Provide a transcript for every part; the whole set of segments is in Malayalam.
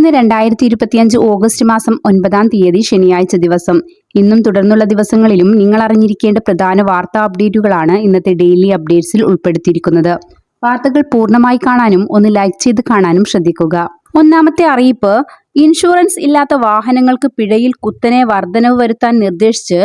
ഇന്ന് രണ്ടായിരത്തി ഇരുപത്തിയഞ്ച് ഓഗസ്റ്റ് മാസം ഒൻപതാം തീയതി ശനിയാഴ്ച ദിവസം. ഇന്നും തുടർന്നുള്ള ദിവസങ്ങളിലും നിങ്ങൾ അറിഞ്ഞിരിക്കേണ്ട പ്രധാന വാർത്താ അപ്ഡേറ്റുകളാണ് ഇന്നത്തെ ഡെയിലി അപ്ഡേറ്റ്സിൽ ഉൾപ്പെടുത്തിയിരിക്കുന്നത്. വാർത്തകൾ പൂർണമായി കാണാനും ഒന്ന് ലൈക്ക് ചെയ്ത് കാണാനും ശ്രദ്ധിക്കുക. ഒന്നാമത്തെ അറിയിപ്പ് ഇൻഷുറൻസ് ഇല്ലാത്ത വാഹനങ്ങൾക്ക് പിഴയിൽ കുത്തനെ വർധനവ് വരുത്താൻ നിർദ്ദേശിച്ച്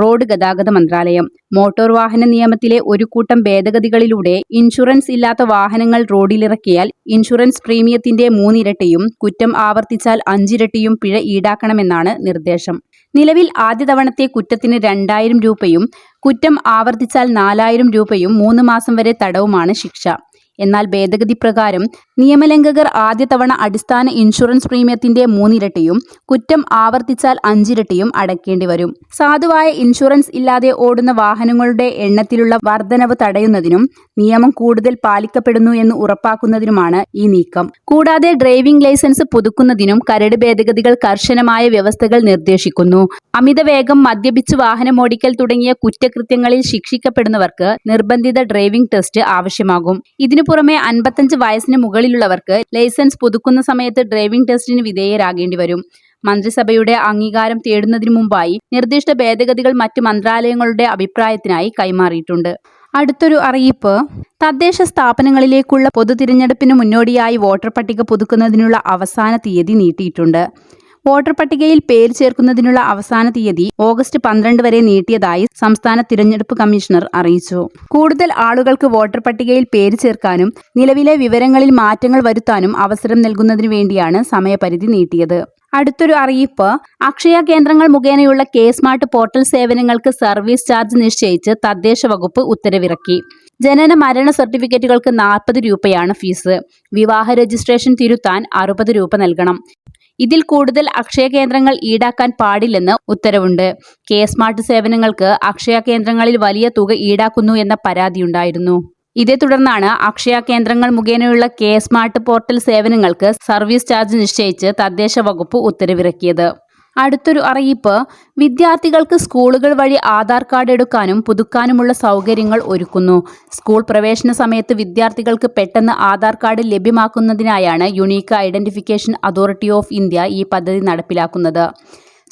റോഡ് ഗതാഗത മന്ത്രാലയം. മോട്ടോർ വാഹന നിയമത്തിലെ ഒരു കൂട്ടം ഭേദഗതികളിലൂടെ ഇൻഷുറൻസ് ഇല്ലാത്ത വാഹനങ്ങൾ റോഡിലിറക്കിയാൽ ഇൻഷുറൻസ് പ്രീമിയത്തിന്റെ മൂന്നിരട്ടിയും കുറ്റം ആവർത്തിച്ചാൽ അഞ്ചിരട്ടിയും പിഴ ഈടാക്കണമെന്നാണ് നിർദ്ദേശം. നിലവിൽ ആദ്യ തവണത്തെ കുറ്റത്തിന് രണ്ടായിരം രൂപയും കുറ്റം ആവർത്തിച്ചാൽ നാലായിരം രൂപയും മൂന്ന് മാസം വരെ തടവുമാണ് ശിക്ഷ. എന്നാൽ ഭേദഗതി പ്രകാരം നിയമലംഘകർ ആദ്യ തവണ അടിസ്ഥാന ഇൻഷുറൻസ് പ്രീമിയത്തിന്റെ മൂന്നിരട്ടിയും കുറ്റം ആവർത്തിച്ചാൽ അഞ്ചിരട്ടിയും അടയ്ക്കേണ്ടി വരും. സാധുവായ ഇൻഷുറൻസ് ഇല്ലാതെ ഓടുന്ന വാഹനങ്ങളുടെ എണ്ണത്തിലുള്ള വർധനവ് തടയുന്നതിനും നിയമം കൂടുതൽ പാലിക്കപ്പെടുന്നു എന്ന് ഉറപ്പാക്കുന്നതിനുമാണ് ഈ നീക്കം. കൂടാതെ ഡ്രൈവിംഗ് ലൈസൻസ് പുതുക്കുന്നതിനും കരട് ഭേദഗതികൾ കർശനമായ വ്യവസ്ഥകൾ നിർദ്ദേശിക്കുന്നു. അമിതവേഗം മദ്യപിച്ച് വാഹനമോടിക്കൽ തുടങ്ങിയ കുറ്റകൃത്യങ്ങളിൽ ശിക്ഷിക്കപ്പെടുന്നവർക്ക് നിർബന്ധിത ഡ്രൈവിംഗ് ടെസ്റ്റ് ആവശ്യമാകും. ഇതിനു പുറമെ അൻപത്തഞ്ച് വയസ്സിന് മുകളിലുള്ളവർക്ക് ലൈസൻസ് പുതുക്കുന്ന സമയത്ത് ഡ്രൈവിംഗ് ടെസ്റ്റിന് വിധേയരാകേണ്ടി വരും. മന്ത്രിസഭയുടെ അംഗീകാരം തേടുന്നതിനു മുമ്പായി നിർദ്ദിഷ്ട ഭേദഗതികൾ മറ്റ് മന്ത്രാലയങ്ങളുടെ അഭിപ്രായത്തിനായി കൈമാറിയിട്ടുണ്ട്. അടുത്തൊരു അറിയിപ്പ്. തദ്ദേശ സ്ഥാപനങ്ങളിലേക്കുള്ള പൊതു തിരഞ്ഞെടുപ്പിന് മുന്നോടിയായി വോട്ടർ പട്ടിക പുതുക്കുന്നതിനുള്ള അവസാന തീയതി നീട്ടിയിട്ടുണ്ട്. വോട്ടർ പട്ടികയിൽ പേര് ചേർക്കുന്നതിനുള്ള അവസാന തീയതി ഓഗസ്റ്റ് പന്ത്രണ്ട് വരെ നീട്ടിയതായി സംസ്ഥാന തിരഞ്ഞെടുപ്പ് കമ്മീഷണർ അറിയിച്ചു. കൂടുതൽ ആളുകൾക്ക് വോട്ടർ പട്ടികയിൽ പേര് ചേർക്കാനും നിലവിലെ വിവരങ്ങളിൽ മാറ്റങ്ങൾ വരുത്താനും അവസരം നൽകുന്നതിനു വേണ്ടിയാണ് സമയപരിധി നീട്ടിയത്. അടുത്തൊരു അറിയിപ്പ് അക്ഷയ കേന്ദ്രങ്ങൾ മുഖേനയുള്ള കെ സ്മാർട്ട് പോർട്ടൽ സേവനങ്ങൾക്ക് സർവീസ് ചാർജ് നിശ്ചയിച്ച് തദ്ദേശ വകുപ്പ് ഉത്തരവിറക്കി. ജനന മരണ സർട്ടിഫിക്കറ്റുകൾക്ക് നാൽപ്പത് രൂപയാണ് ഫീസ്. വിവാഹ രജിസ്ട്രേഷൻ തിരുത്താൻ അറുപത് രൂപ നൽകണം. ഇതിൽ കൂടുതൽ അക്ഷയ കേന്ദ്രങ്ങൾ ഈടാക്കാൻ പാടില്ലെന്ന് ഉത്തരവുണ്ട്. കെ സ്മാർട്ട് സേവനങ്ങൾക്ക് അക്ഷയ കേന്ദ്രങ്ങളിൽ വലിയ തുക ഈടാക്കുന്നു എന്ന പരാതിയുണ്ടായിരുന്നു. ഇതേ തുടർന്നാണ് അക്ഷയ കേന്ദ്രങ്ങൾ മുഖേനയുള്ള കെ സ്മാർട്ട് പോർട്ടൽ സേവനങ്ങൾക്ക് സർവീസ് ചാർജ് നിശ്ചയിച്ച് തദ്ദേശ വകുപ്പ് ഉത്തരവിറക്കിയത്. അടുത്തൊരു അറിയിപ്പ് വിദ്യാർത്ഥികൾക്ക് സ്കൂളുകൾ വഴി ആധാർ കാർഡ് എടുക്കാനും പുതുക്കാനുമുള്ള സൗകര്യങ്ങൾ ഒരുക്കുന്നു. സ്കൂൾ പ്രവേശന സമയത്ത് വിദ്യാർത്ഥികൾക്ക് പെട്ടെന്ന് Aadhaar card ലഭ്യമാക്കുന്നതിനായാണ് unique identification authority of India ഈ പദ്ധതി നടപ്പിലാക്കുന്നത്.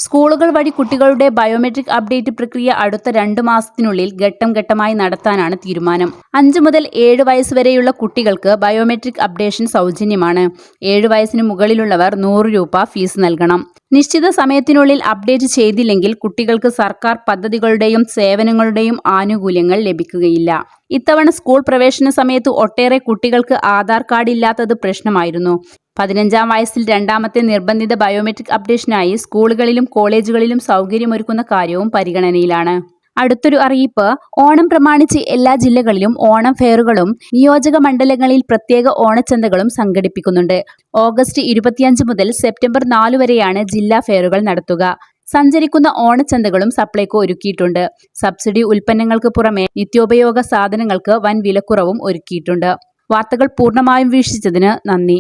സ്കൂളുകൾ വഴി കുട്ടികളുടെ ബയോമെട്രിക് അപ്ഡേറ്റ് പ്രക്രിയ അടുത്ത രണ്ട് മാസത്തിനുള്ളിൽ ഘട്ടം ഘട്ടമായി നടത്താനാണ് തീരുമാനം. അഞ്ച് മുതൽ ഏഴ് വയസ്സ് വരെയുള്ള കുട്ടികൾക്ക് ബയോമെട്രിക് അപ്ഡേഷൻ സൗജന്യമാണ്. ഏഴ് വയസ്സിന് മുകളിലുള്ളവർ നൂറ് രൂപ ഫീസ് നൽകണം. നിശ്ചിത സമയത്തിനുള്ളിൽ അപ്ഡേറ്റ് ചെയ്തില്ലെങ്കിൽ കുട്ടികൾക്ക് സർക്കാർ പദ്ധതികളുടെയും സേവനങ്ങളുടെയും ആനുകൂല്യങ്ങൾ ലഭിക്കുകയില്ല. ഇത്തവണ സ്കൂൾ പ്രവേശന സമയത്ത് ഒട്ടേറെ കുട്ടികൾക്ക് ആധാർ കാർഡ് ഇല്ലാത്തത് പ്രശ്നമായിരുന്നു. പതിനഞ്ചാം വയസ്സിൽ രണ്ടാമത്തെ നിർബന്ധിത ബയോമെട്രിക് അപ്ഡേഷനായി സ്കൂളുകളിലും കോളേജുകളിലും സൗകര്യമൊരുക്കുന്ന കാര്യവും പരിഗണനയിലാണ്. അടുത്തൊരു അറിയിപ്പ്. ഓണം പ്രമാണിച്ച് എല്ലാ ജില്ലകളിലും ഓണം ഫെയറുകളും നിയോജക മണ്ഡലങ്ങളിൽ പ്രത്യേക ഓണച്ചന്തകളും സംഘടിപ്പിക്കുന്നുണ്ട്. ഓഗസ്റ്റ് ഇരുപത്തിയഞ്ച് മുതൽ സെപ്റ്റംബർ നാല് വരെയാണ് ജില്ലാ ഫെയറുകൾ നടത്തുക. സഞ്ചരിക്കുന്ന ഓണച്ചന്തകളും സപ്ലൈകോ ഒരുക്കിയിട്ടുണ്ട്. സബ്സിഡി ഉൽപ്പന്നങ്ങൾക്ക് പുറമെ നിത്യോപയോഗ സാധനങ്ങൾക്ക് വൻ വിലക്കുറവും ഒരുക്കിയിട്ടുണ്ട്. വാർത്തകൾ പൂർണമായും വീക്ഷിച്ചതിന് നന്ദി.